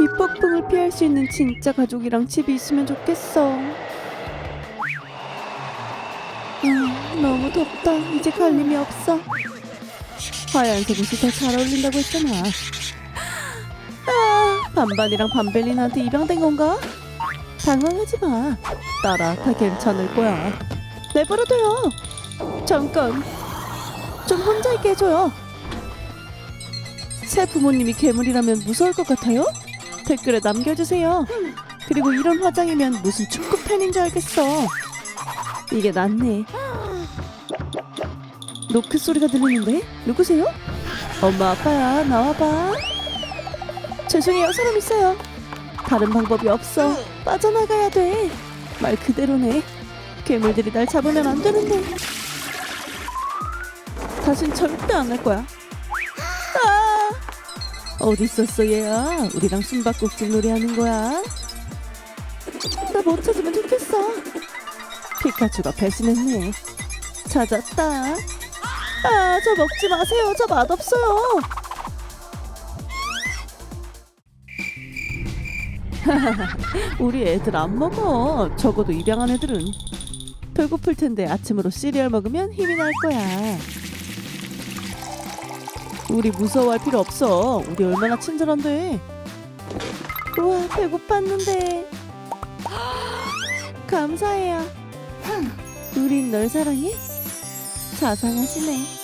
이 폭풍을 피할 수 있는 진짜 가족이랑 집이 있으면 좋겠어. 아, 너무 덥다. 이제 갈 힘이 없어. 하얀색 옷이 더 잘 어울린다고 했잖아. 아, 반반이랑 반벨린한테 입양된 건가? 당황하지 마. 따라 다 괜찮을 거야. 내버려둬요. 잠깐. 좀 혼자 있게 해줘요. 새 부모님이 괴물이라면 무서울 것 같아요? 댓글에 남겨주세요. 그리고 이런 화장이면 무슨 축구 팬인 줄 알겠어. 이게 낫네. 노크 소리가 들리는데 누구세요? 엄마 아빠야 나와봐. 죄송해요 사람 있어요. 다른 방법이 없어. 빠져나가야 돼. 말 그대로네. 괴물들이 날 잡으면 안 되는데. 다신 절대 안 할 거야. 아! 어디 있었어 얘야? 우리랑 숨바꼭질 놀이하는 거야? 나 못 찾으면 좋겠어. 피카츄가 배신했네. 찾았다. 아, 저 먹지 마세요. 저 맛없어요. 우리 애들 안 먹어. 적어도 입양한 애들은. 배고플 텐데 아침으로 시리얼 먹으면 힘이 날 거야. 우리 무서워할 필요 없어. 우리 얼마나 친절한데. 우와, 배고팠는데. 감사해요. 우린 널 사랑해. 자상하시네.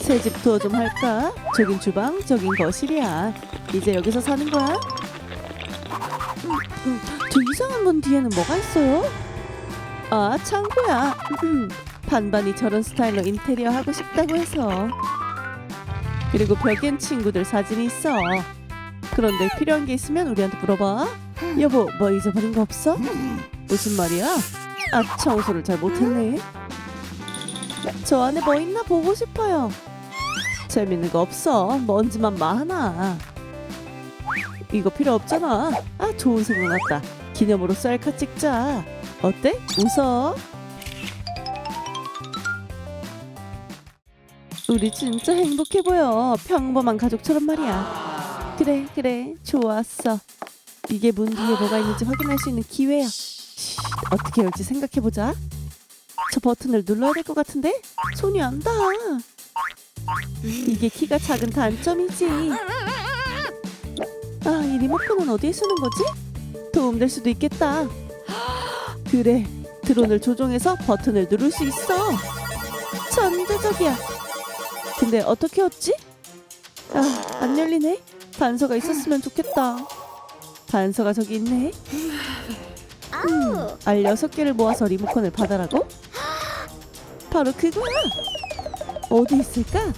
새 집 투어 좀 할까? 저긴 주방, 저긴 거실이야. 이제 여기서 사는 거야? 음, 음, 저 이상한 문 뒤에는 뭐가 있어요? 아, 창고야. 음, 반반이 저런 스타일로 인테리어 하고 싶다고 해서. 그리고 벽엔 친구들 사진이 있어. 그런데 필요한 게 있으면 우리한테 물어봐. 여보, 뭐 잊어버린 거 없어? 무슨 말이야? 아, 청소를 잘 못했네. 저 안에 뭐 있나 보고 싶어요. 재밌는 거 없어. 먼지만 많아. 이거 필요 없잖아. 아, 좋은 생각 났다. 기념으로 셀카 찍자. 어때? 웃어. 우리 진짜 행복해 보여. 평범한 가족처럼 말이야. 그래, 그래. 좋았어. 이게 문 뒤에 뭐가 있는지 확인할 수 있는 기회야. 쉿, 어떻게 열지 생각해 보자. 저 버튼을 눌러야 될 것 같은데 손이 안 닿아. 이게 키가 작은 단점이지. 아, 이 리모컨은 어디에 쓰는 거지? 도움될 수도 있겠다. 그래, 드론을 조종해서 버튼을 누를 수 있어. 천재적이야. 근데 어떻게 얻지? 아, 안 열리네. 단서가 있었으면 좋겠다. 단서가 저기 있네. 음, 알 여섯 개를 모아서 리모컨을 받아라고? 바로 그거야. 어디 있을까?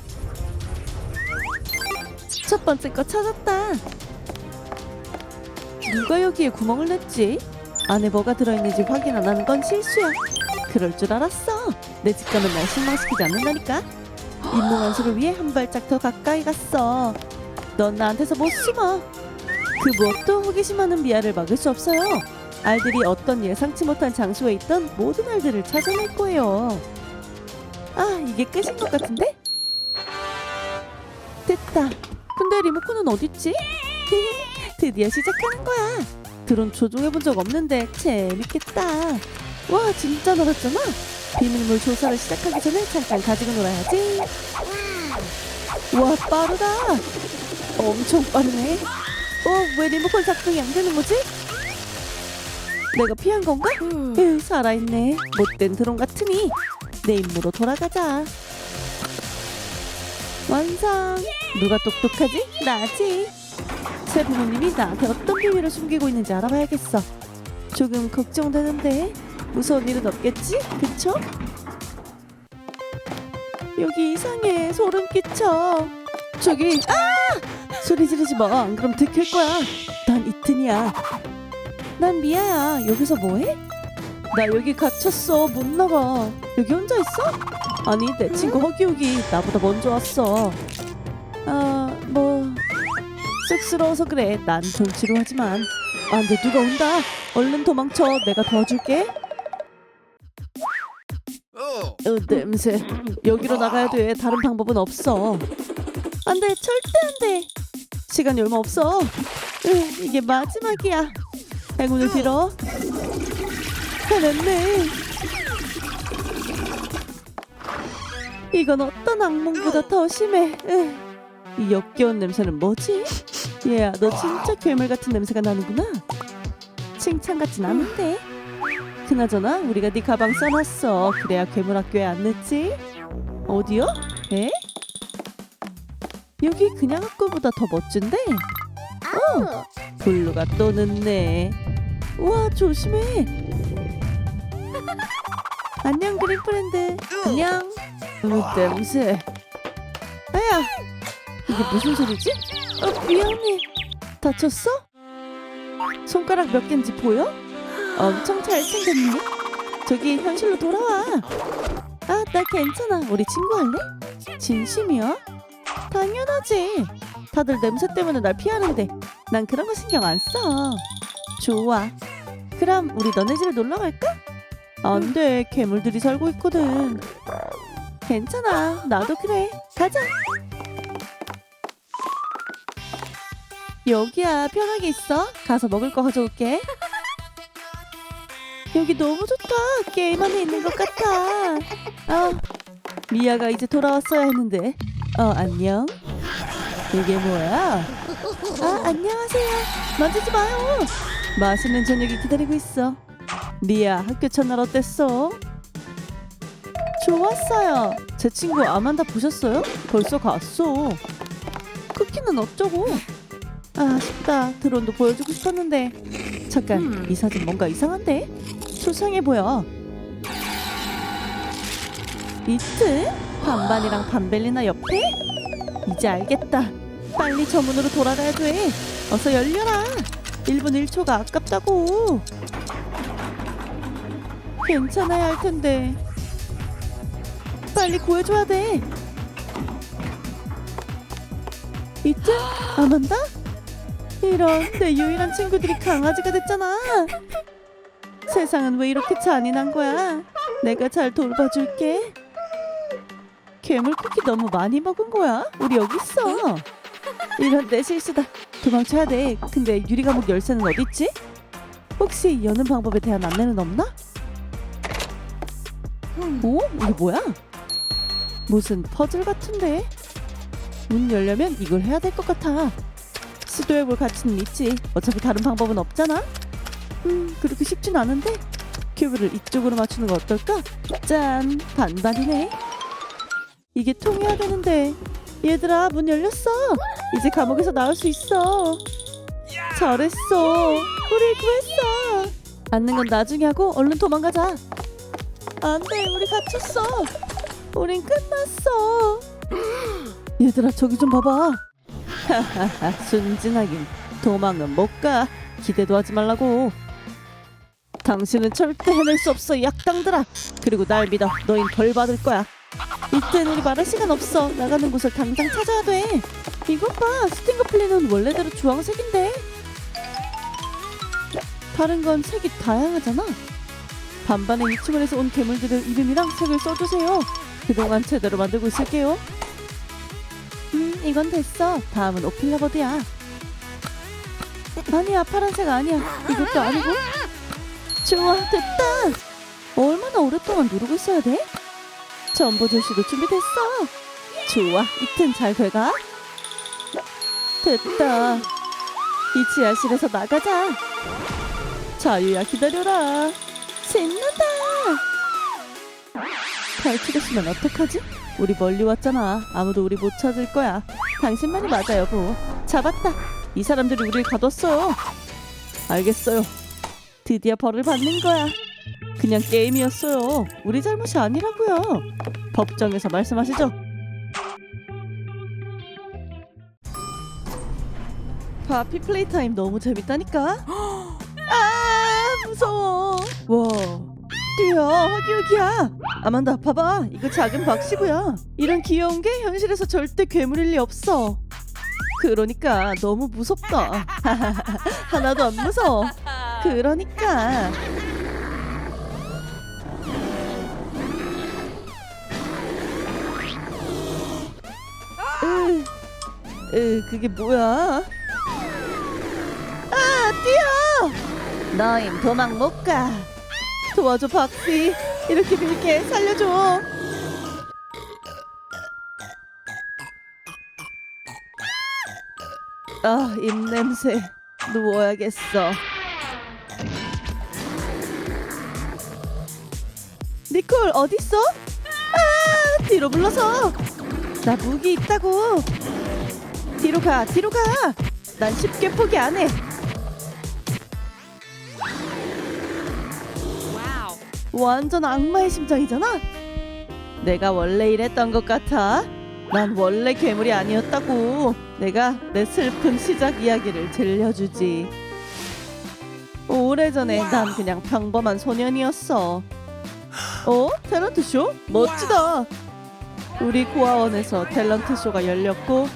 첫 번째 거 찾았다. 누가 여기에 구멍을 냈지? 안에 뭐가 들어있는지 확인 안 하는 건 실수야. 그럴 줄 알았어. 내집 가면 날 실망시키지 않는다니까. 임무 완수를 위해 한 발짝 더 가까이 갔어. 넌 나한테서 못 숨어. 그 무엇도 호기심하는 미아를 막을 수 없어요. 알들이 어떤 예상치 못한 장소에 있던 모든 알들을 찾아낼 거예요. 아, 이게 끝인 것 같은데? 됐다. 근데 리모컨은 어딨지? 드디어 시작하는 거야. 드론 조종해본 적 없는데 재밌겠다. 와, 진짜 놀았잖아. 비밀물 조사를 시작하기 전에 잠깐 가지고 놀아야지. 와, 빠르다. 엄청 빠르네. 어, 왜 리모컨 작동이 안 되는 거지? 내가 피한 건가? 으, 살아있네. 못된 드론 같으니 내 임무로 돌아가자. 완성. 누가 똑똑하지? 나지. 새 부모님이 나한테 어떤 비밀을 숨기고 있는지 알아봐야겠어. 조금 걱정되는데 무서운 일은 없겠지? 그쵸? 여기 이상해. 소름 끼쳐. 저기 아! 소리 지르지 마. 안 그럼 들킬 거야. 난 이튼이야. 난 미아야. 여기서 뭐해? 나 여기 갇혔어. 못 나가. 여기 혼자 있어? 아니 내 친구 허기욱이 나보다 먼저 왔어. 아뭐 쑥스러워서 그래. 난 좀 지루하지만. 아 근데 누가 온다. 얼른 도망쳐. 내가 도와줄게. 어, 냄새. 여기로 나가야 돼. 다른 방법은 없어. 안 돼. 절대 안 돼. 시간이 얼마 없어. 으, 이게 마지막이야. 행운을 빌어. 해냈네. 이건 어떤 악몽보다 더 심해. 으, 이 역겨운 냄새는 뭐지? 얘야, 너 진짜 괴물 같은 냄새가 나는구나. 칭찬 같진 않은데. 그나저나 우리가 네 가방 써놨어. 그래야 괴물 학교에 안 늦지? 어디요? 에? 여기 그냥 학교보다 더 멋진데? 어, 블루가 또 늦네. 우와, 조심해. 안녕, 그린 프렌드. 안녕. 으, 냄새. 아야, 이게 무슨 소리지? 어, 미안해. 다쳤어? 손가락 몇 개인지 보여? 엄청 잘생겼네. 저기 현실로 돌아와. 아, 나 괜찮아. 우리 친구 할래? 진심이야? 당연하지. 다들 냄새 때문에 날 피하는데 난 그런 거 신경 안 써. 좋아. 그럼 우리 너네 집에 놀러 갈까? 안 돼. 괴물들이 살고 있거든. 괜찮아. 나도 그래. 가자. 여기야. 편하게 있어. 가서 먹을 거 가져올게. 여기 너무 좋다. 게임 안에 있는 것 같아. 아, 미아가 이제 돌아왔어야 했는데. 어, 안녕. 이게 뭐야? 아, 안녕하세요. 만지지 마요. 맛있는 저녁이 기다리고 있어. 미아, 학교 첫날 어땠어? 좋았어요. 제 친구 아만다 보셨어요? 벌써 갔어. 쿠키는 어쩌고? 아, 아쉽다. 드론도 보여주고 싶었는데. 잠깐, 이 사진 뭔가 이상한데? 수상해 보여. 이트? 반반이랑 반벨리나 옆에? 이제 알겠다. 빨리 저 문으로 돌아가야 돼. 어서 열려라. 1분 1초가 아깝다고. 괜찮아야 할 텐데. 빨리 구해줘야 돼. 이트? 아만다? 이런 내 유일한 친구들이 강아지가 됐잖아. 세상은 왜 이렇게 잔인한 거야? 내가 잘 돌봐줄게. 괴물 쿠키 너무 많이 먹은 거야? 우리 여기 있어. 이런 내 실수다. 도망쳐야 돼. 근데 유리 감옥 열쇠는 어디 있지? 혹시 여는 방법에 대한 안내는 없나? 오, 이게 뭐야? 무슨 퍼즐 같은데? 문 열려면 이걸 해야 될 것 같아. 시도해볼 가치는 있지. 어차피 다른 방법은 없잖아. 음, 그렇게 쉽진 않은데 큐브를 이쪽으로 맞추는 거 어떨까? 짠, 반반이네. 이게 통해야 되는데. 얘들아, 문 열렸어. 이제 감옥에서 나올 수 있어. 잘했어. 우리 구했어. 앉는 건 나중에 하고 얼른 도망가자. 안 돼, 우리 갇혔어. 우린 끝났어. 얘들아, 저기 좀 봐봐. 하하하, 순진하긴. 도망은 못 가. 기대도 하지 말라고. 당신은 절대 해낼 수 없어, 이 약당들아. 그리고 날 믿어. 너흰 벌 받을 거야. 우리 말할 시간 없어. 나가는 곳을 당장 찾아야 돼. 이것 봐. 스팅거 플리는 원래대로 주황색인데. 다른 건 색이 다양하잖아. 반반의 유치원에서 온 괴물들을 이름이랑 색을 써주세요. 그동안 제대로 만들고 있을게요. 음, 이건 됐어. 다음은 오필라버드야. 아니야, 파란색 아니야. 이것도 아니고. 좋아, 됐다. 얼마나 오랫동안 누르고 있어야 돼? 전보 조시도 준비됐어. 좋아, 이튼 잘 돼가. 됐다. 이 지하실에서 나가자. 자유야 기다려라. 신난다. 탈출했으면 어떡하지? 우리 멀리 왔잖아. 아무도 우리 못 찾을 거야. 당신만이 맞아 여보. 잡았다. 이 사람들이 우리를 가뒀어요. 알겠어요. 드디어 벌을 받는 거야. 그냥 게임이었어요. 우리 잘못이 아니라고요. 법정에서 말씀하시죠. 바피 플레이 타임 너무 재밌다니까. 아 무서워. 와. 뛰어 허기허기야. 아만다 봐봐 이거 작은 박시구야. 이런 귀여운 게 현실에서 절대 괴물일 리 없어. 그러니까 너무 무섭다. 하나도 안 무서워. 그러니까. 으, 으, 그게 뭐야? 아, 뛰어! 너임 도망 못 가. 도와줘, 박씨. 이렇게 빌게 살려줘. 아, 입냄새. 누워야겠어. 니콜 어딨어? 아, 뒤로 물러서. 나 무기 있다고. 뒤로 가, 뒤로 가. 난 쉽게 포기 안 해. 완전 악마의 심장이잖아. 내가 원래 이랬던 것 같아. 난 원래 괴물이 아니었다고. 내가 내 슬픈 시작 이야기를 들려주지. 오래전에 난 그냥 평범한 소년이었어. 어? 탤런트 쇼? 멋지다. 우리 고아원에서 탤런트 쇼가 열렸고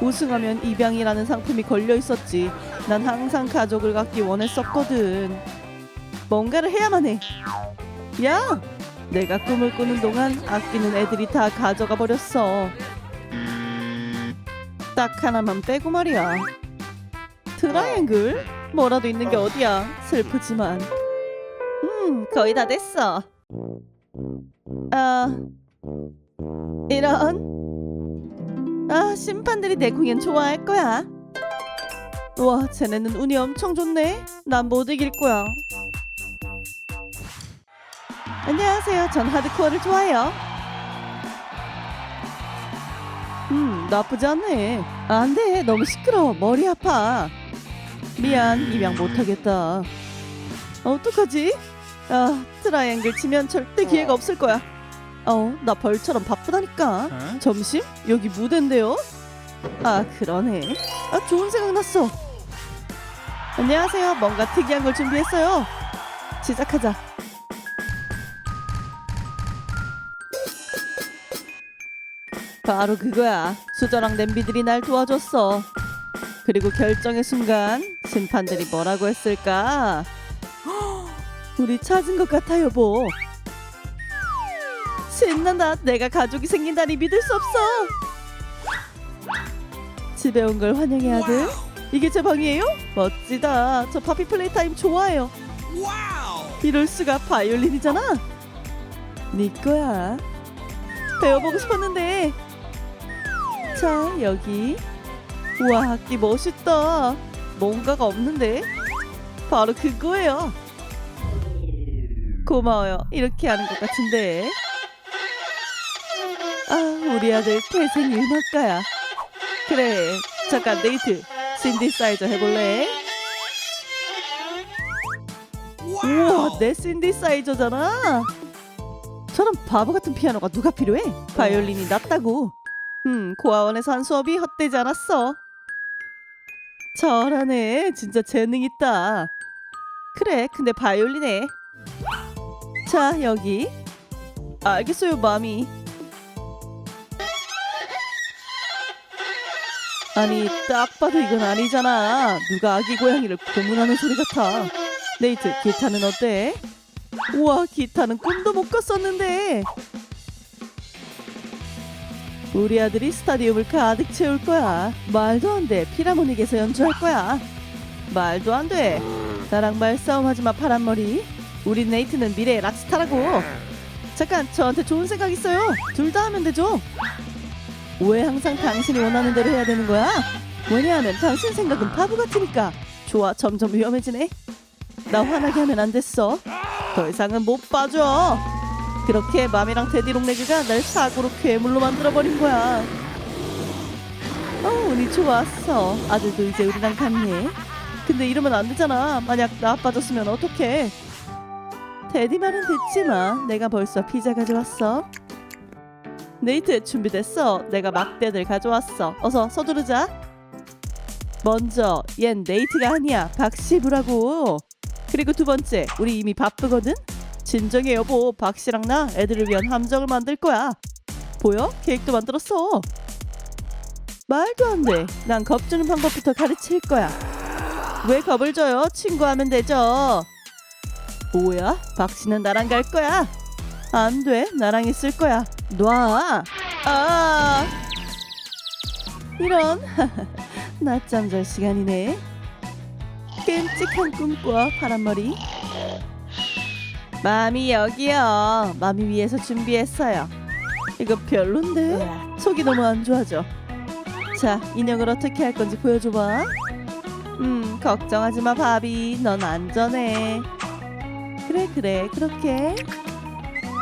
우승하면 입양이라는 상품이 걸려 있었지. 난 항상 가족을 갖기 원했었거든. 뭔가를 해야만 해. 야, 내가 꿈을 꾸는 동안 아끼는 애들이 다 가져가 버렸어. 딱 하나만 빼고 말이야. 트라이앵글? 뭐라도 있는 게 어디야? 슬프지만. 음, 거의 다 됐어. 아, 이런. 아, 심판들이 내 공연 좋아할 거야. 와, 쟤네는 운이 엄청 좋네. 난 못 이길 거야. 안녕하세요. 전 하드코어를 좋아해요. 음, 나쁘지 않네. 안 돼. 너무 시끄러워. 머리 아파. 미안. 입양 못하겠다. 어떡하지? 아, 트라이앵글 치면 절대 기회가 없을 거야. 어, 나 벌처럼 바쁘다니까. 점심? 여기 무대인데요? 아, 그러네. 아, 좋은 생각 났어. 안녕하세요. 뭔가 특이한 걸 준비했어요. 시작하자. 바로 그거야. 수저랑 냄비들이 날 도와줬어. 그리고 결정의 순간 심판들이 뭐라고 했을까? 우리 찾은 것 같아 여보. 신난다. 내가 가족이 생긴다니 믿을 수 없어. 집에 온 걸 환영해 아들. 이게 제 방이에요? 멋지다. 저 파피 플레이 타임 좋아해요. 이럴 수가 바이올린이잖아. 네 거야. 배워보고 싶었는데. 자 여기. 우와 악기 멋있다. 뭔가가 없는데. 바로 그거예요. 고마워요. 이렇게 하는 것 같은데. 아 우리 아들 태생 음악가야. 그래 잠깐 데이트. 신디사이저 해볼래? 우와 내 신디사이저잖아. 저런 바보 같은 피아노가 누가 필요해? 바이올린이 낫다고. 음, 고아원에서 한 수업이 헛되지 않았어. 잘하네. 진짜 재능 있다. 그래, 근데 바이올린에. 자, 여기. 알겠어요, 마미. 아니, 딱 봐도 이건 아니잖아. 누가 아기 고양이를 고문하는 소리 같아. 네이트, 기타는 어때? 우와, 기타는 꿈도 못 꿨었는데. 우리 아들이 스타디움을 가득 채울 거야. 말도 안 돼. 피라모닉에서 연주할 거야. 말도 안 돼. 나랑 말싸움하지 마 파란머리. 우리 네이트는 미래의 락스타라고. 잠깐 저한테 좋은 생각 있어요. 둘 다 하면 되죠. 왜 항상 당신이 원하는 대로 해야 되는 거야? 왜냐하면 당신 생각은 바보 같으니까. 좋아 점점 위험해지네. 나 화나게 하면 안 됐어. 더 이상은 못 봐줘. 그렇게 맘이랑 데디롱레그가 날 사고로 괴물로 만들어버린 거야. 어, 운이 좋았어. 아들도 이제 우리랑 같네. 근데 이러면 안 되잖아. 만약 나 빠졌으면 어떡해. 데디 말은 듣지 마. 내가 벌써 피자 가져왔어. 네이트 준비됐어. 내가 막대들 가져왔어. 어서 서두르자. 먼저 얜 네이트가 아니야. 박시부라고. 그리고 두 번째 우리 이미 바쁘거든. 진정해 여보 박씨랑 나 애들을 위한 함정을 만들 거야 보여? 계획도 만들었어 말도 안 돼 난 겁주는 방법부터 가르칠 거야 왜 겁을 줘요? 친구하면 되죠 뭐야? 박씨는 나랑 갈 거야 안 돼 나랑 있을 거야 놔 아. 이런 낮잠 잘 시간이네. 끔찍한 꿈꿔 파란머리. 마미 여기요. 마미 위해서 준비했어요. 이거 별론데 속이 너무 안 좋아져. 자 인형을 어떻게 할 건지 보여줘봐. 음 걱정하지 마 바비 넌 안전해. 그래 그래 그렇게.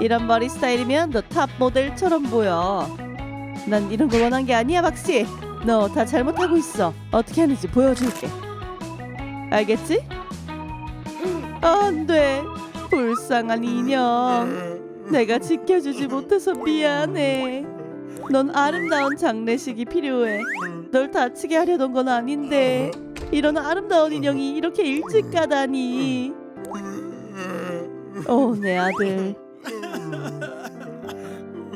이런 머리 스타일이면 너 탑 모델처럼 보여. 난 이런 거 원한 게 아니야 박씨. 너 다 잘못하고 있어. 어떻게 하는지 보여줄게. 알겠지? 안 돼. 불쌍한 인형. 내가 지켜주지 못해서 미안해. 넌 아름다운 장례식이 필요해. 널 다치게 하려던 건 아닌데. 이런 아름다운 인형이 이렇게 일찍 가다니. 어, 내 아들.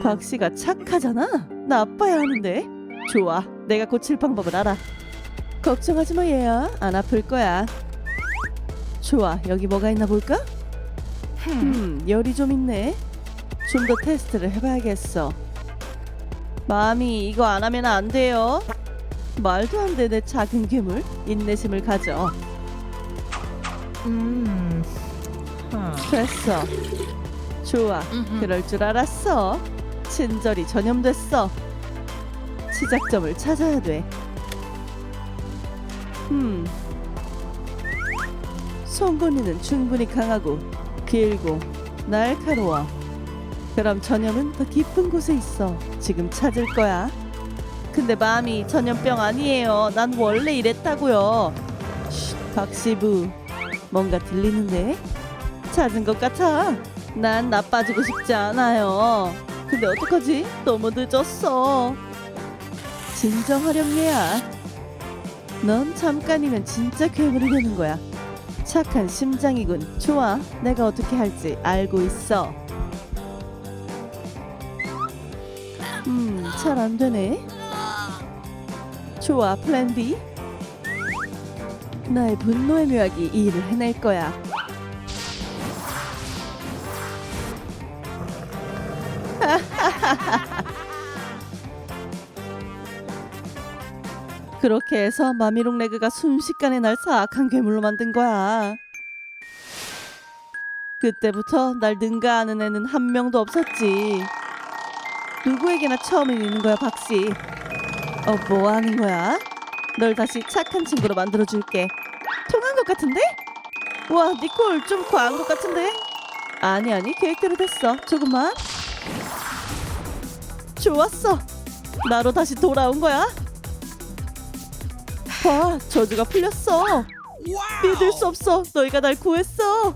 박 씨가 착하잖아. 나빠야 하는데. 좋아. 내가 고칠 방법을 알아. 걱정하지 마 얘야. 안 아플 거야. 좋아. 여기 뭐가 있나 볼까? 음, 열이 좀 있네. 좀 더 테스트를 해봐야겠어. 마미, 이거 안 하면 안 돼요. 말도 안 돼, 내 작은 괴물. 인내심을 가져. 음. 됐어. 좋아. 그럴 줄 알았어. 친절이 전염됐어. 시작점을 찾아야 돼. 음. 송곳니는 충분히 강하고 길고 날카로워. 그럼 전염은 더 깊은 곳에 있어. 지금 찾을 거야. 근데 마음이 전염병 아니에요. 난 원래 이랬다고요. 쉿, 박시부. 뭔가 들리는데? 찾은 것 같아. 난 나빠지고 싶지 않아요. 근데 어떡하지? 너무 늦었어. 진정하렴 얘야. 넌 잠깐이면 진짜 괴물이 되는 거야. 착한 심장이군. 좋아. 내가 어떻게 할지 알고 있어. 음, 잘 안 되네. 좋아. 플랜 B. 나의 분노의 묘약이 이 일을 해낼 거야. 그렇게 해서 마미롱 레그가 순식간에 날 사악한 괴물로 만든 거야. 그때부터 날 능가하는 애는 한 명도 없었지. 누구에게나 처음이 있는 거야, 박씨. 어, 뭐 하는 거야? 널 다시 착한 친구로 만들어 줄게. 통한 것 같은데? 와, 니콜 좀 과한 것 같은데? 아니 아니 계획대로 됐어. 조금만. 좋았어. 나로 다시 돌아온 거야. 봐, 저주가 풀렸어. 믿을 수 없어. 너희가 날 구했어.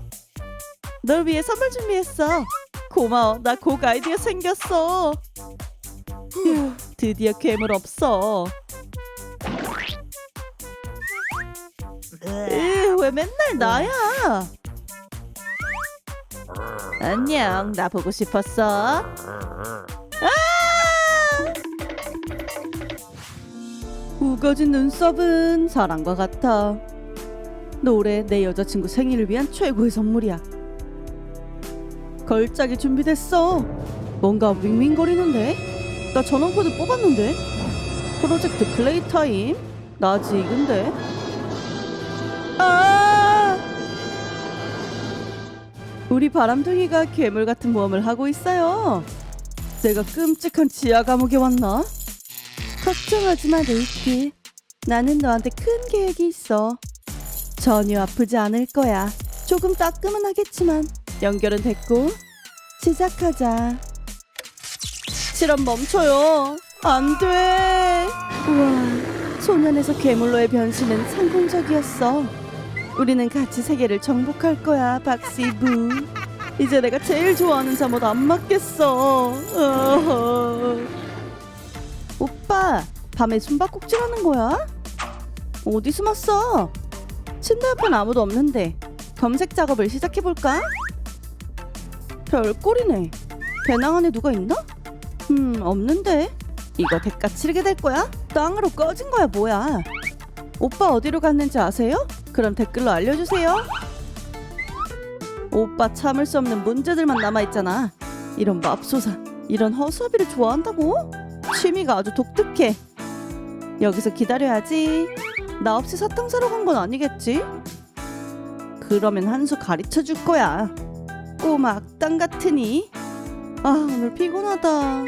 널 위해 선물 준비했어. 고마워. 나 곡 아이디어 생겼어. 휴, 드디어 괴물 없어. 으, 왜 맨날 나야? 안녕. 나 보고 싶었어. 우거진 눈썹은 사랑과 같아. 노래 내 여자친구 생일을 위한 최고의 선물이야. 걸작이 준비됐어. 뭔가 윙윙거리는데? 나 전원코드 뽑았는데? 프로젝트 플레이 타임? 나지 근데? 아! 우리 바람둥이가 괴물 같은 모험을 하고 있어요. 내가 끔찍한 지하 감옥에 왔나? 걱정하지 마, 레이키. 나는 너한테 큰 계획이 있어. 전혀 아프지 않을 거야. 조금 따끔은 연결은 됐고 시작하자. 실험 멈춰요. 안 돼. 우와, 소년에서 괴물로의 변신은 성공적이었어. 우리는 같이 세계를 정복할 거야, 박시부. 이제 내가 제일 좋아하는 잠옷 안 맞겠어. 어허. 오빠, 밤에 숨바꼭질하는 거야? 어디 숨었어? 침대 옆엔 아무도 없는데 검색 작업을 시작해 볼까? 별꼴이네. 배낭 안에 누가 있나? 음, 없는데. 이거 대가 치르게 될 거야? 땅으로 꺼진 거야, 뭐야? 오빠 어디로 갔는지 아세요? 그럼 댓글로 알려주세요. 오빠 참을 수 없는 문제들만 남아 있잖아. 이런 맙소사, 이런 허수아비를 좋아한다고? 취미가 아주 독특해. 여기서 기다려야지. 나 없이 사탕 사러 간 건 아니겠지? 그러면 한 수 가르쳐 줄 거야. 꼬마 악당 같으니. 아 오늘 피곤하다.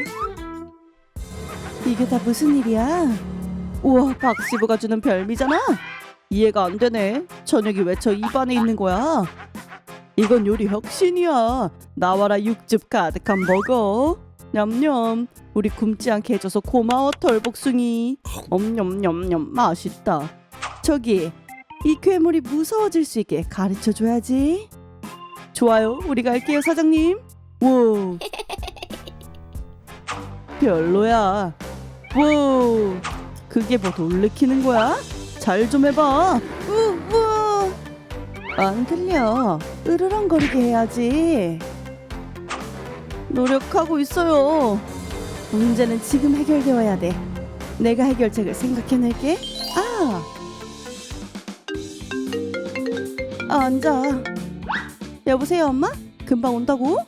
이게 다 무슨 일이야? 우와 박시부가 주는 별미잖아. 이해가 안 되네. 저녁이 왜 저 입안에 있는 거야? 이건 요리 혁신이야. 나와라 육즙 가득한 먹어. 냠냠. 우리 굶지 않게 해줘서 고마워 털복숭이. 엄냠냠냠 맛있다. 저기 이 괴물이 무서워질 수 있게 가르쳐 줘야지. 좋아요. 우리 갈게요 사장님. 오. 별로야. 오. 그게 뭐 놀래키는 거야? 잘 좀 해봐. 우, 우. 안 들려. 으르렁거리게 해야지. 노력하고 있어요. 문제는 지금 해결되어야 돼. 내가 해결책을 생각해낼게. 아, 아 앉아. 여보세요, 엄마? 금방 온다고?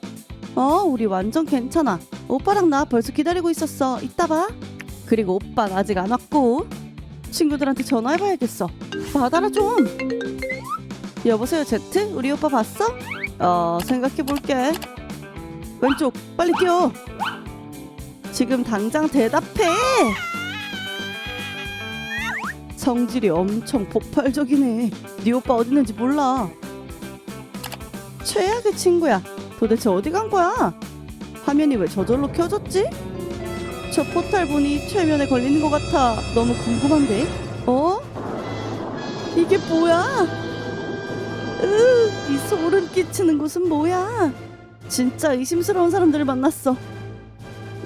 어, 우리 완전 괜찮아. 오빠랑 나 벌써 기다리고 있었어. 이따 봐. 그리고 오빠는 아직 안 왔고. 친구들한테 전화해봐야겠어. 받아라 좀. 여보세요, 제트? 우리 오빠 봤어? 어, 생각해볼게. 왼쪽, 빨리 뛰어. 지금 당장 대답해. 성질이 엄청 폭발적이네. 네 오빠 어디 있는지 몰라. 최악의 친구야. 도대체 어디 간 거야? 화면이 왜 저절로 켜졌지? 저 포탈 보니 최면에 걸리는 것 같아. 너무 궁금한데. 어? 이게 뭐야? 으, 이 소름 끼치는 곳은 뭐야? 진짜 의심스러운 사람들을 만났어.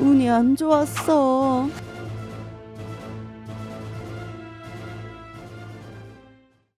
운이 안 좋았어.